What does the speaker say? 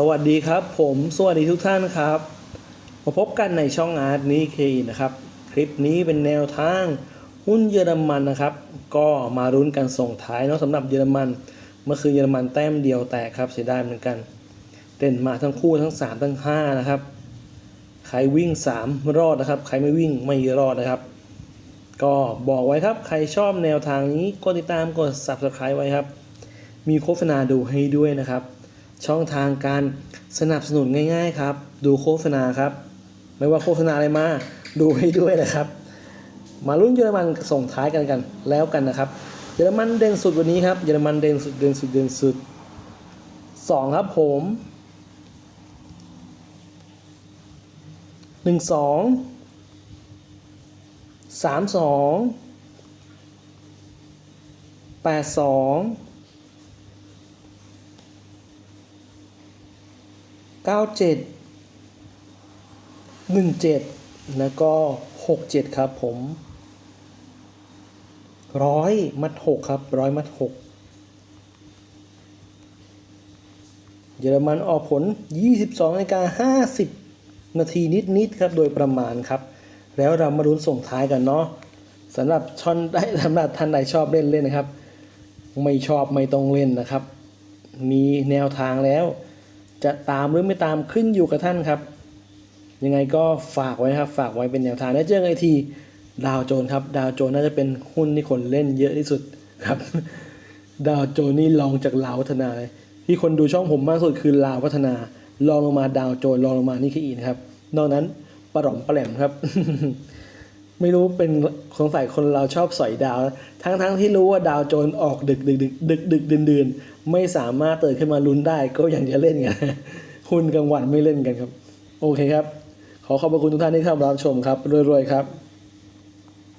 สวัสดีครับ ผมสวัสดีทุกท่านครับมาพบกันในช่องอาร์ตนี้เคนะครับ คลิปนี้เป็นแนวทางหุ้นเยอรมันนะครับ ก็มารุ้นกันส่งท้ายเนาะสำหรับเยอรมันเมื่อคืนเยอรมันแต้มเดียวแตกครับเสียดายเหมือนกันเด่นมาทั้งคู่ทั้ง 3 ทั้ง 5 นะครับ ใครวิ่ง 3 รอดนะครับ ใครไม่วิ่งไม่รอดนะครับ ก็บอกไว้ครับใครชอบแนวทางนี้กดติดตามกด subscribe ไว้ครับ มีโฆษณาดูให้ด้วยนะครับ ช่องทางการสนับสนุนง่ายๆครับ ดูโฆษณาครับ ไม่ว่าโฆษณาอะไรมา ดูให้ด้วยนะครับ มาลุ้นเยอรมันส่งท้ายกันกันแล้วกันนะครับ เยอรมันเด่นสุดวันนี้ครับ เยอรมันเด่นสุดเด่นสุดเด่นสุดสองครับผมหนึ่งสองสามสองแปดสอง เก้าเจ็ดหนึ่งเจ็ดแล้วก็หกเจ็ดครับผมร้อยมัดหกครับร้อยมัดหกเยอรมันออกผล 22นาฬิกา50 นาทีนิด ๆ ครับ โดยประมาณครับ แล้วเรามารุ้นส่งท้ายกันเนาะสำหรับช่อนได้สำหรับท่านใดชอบเล่นเล่นนะครับ ไม่ชอบไม่ต้องเล่นนะครับ มีแนวทางแล้ว จะตามหรือไม่ตามขึ้นอยู่กับท่านครับ ยังไงก็ฝากไว้ครับ ฝากไว้เป็นแนวทางแล้วเจอกันอีกทีดาวโจนครับ ดาวโจนน่าจะเป็นหุ้นที่คนเล่นเยอะที่สุดครับ ดาวโจนนี่ลองจากลาวพัฒนาเลยที่คนดูช่องผมมากสุดคือลาวพัฒนาลองลงมาดาวโจนลองลงมานี่คืออีนครับ นอกนั้นปะหล่อมปะแหลมครับ ไม่รู้เป็นสงสัยคนเราชอบสอยดาว ทั้งทั้งที่รู้ว่าดาวโจรออกดึกดึกดึกดึกดึกดื่นดื่นไม่สามารถตื่นขึ้นมาลุ้นได้ก็ยังจะเล่นกันหุ้นกลางวันไม่เล่นกันครับ โอเคครับ ขอขอบพระคุณทุกท่านที่เข้ามารับชมครับรวยๆครับ